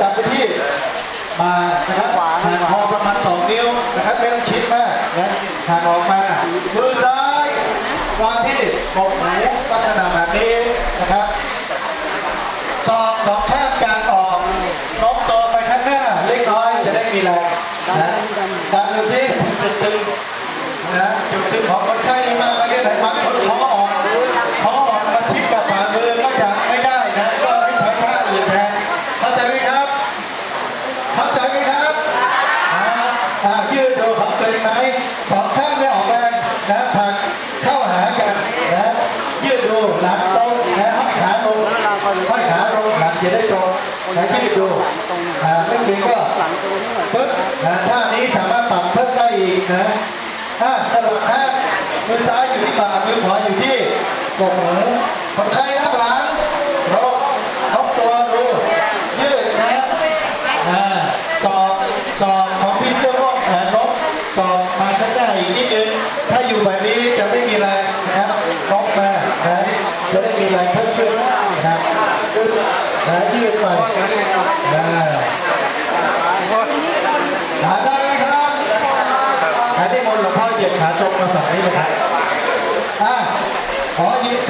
จับไปที่มานะครับห่างคอประมาณสองนิ้วนะครับไม่ต้องชิดมากนะห่างออกมามือซ้ายวางที่กกหูลักษณะแบบนี้นะครับสองสองข้างกางออกโน้มตัวไปข้างหน้าเล็กน้อยจะได้มีแรงนะดันดูสิตึงนะจุดตึงของคนไข้นี่มากไม่แค่ไหนบางคนท้ออ่อนท้ออ่อนมาชิดกับฝ่ามือก็จะไม่ได้นะก็ให้ใช้ท่าอื่นแทนเข้าใจไหมครับ เข้าใจไหมครับอ่าอ่ายืดตัวของตัว เองไหมสองข้างไม่ออกแรงนะผลักเข้าหากันนะยืดดูหลังตรงนะห้อยขาลงห้อยขาลงหลังจะได้ตรงนะยืดดูอ่าไม่เก่งก็ตึ๊บนะท่านี้สามารถปรับเพิ่มได้อีกนะถ้าสลับข้างมือซ้ายอยู่ที่บ่ามือขวาอยู่ที่กกหูคนไข้ข้างหลังลงทบตัวดูยืดนะ อ่าสอบสอบของพี่เสื้อม่วงแขนนกสอบมาข้างหน้าอีกนิดนึงถ้าอยู่แบบนี้จะไม่มีแรงนะครับนกมานะจะได้มีแรงเพิ่มขึ้นนะครับขึ้ นนะยืดไปอ่าหาได้ไหมครับหาที่มนต์หลวงพ่อเหยียบขาจงมาฝั่งนี้นะครับอ่าขอยืด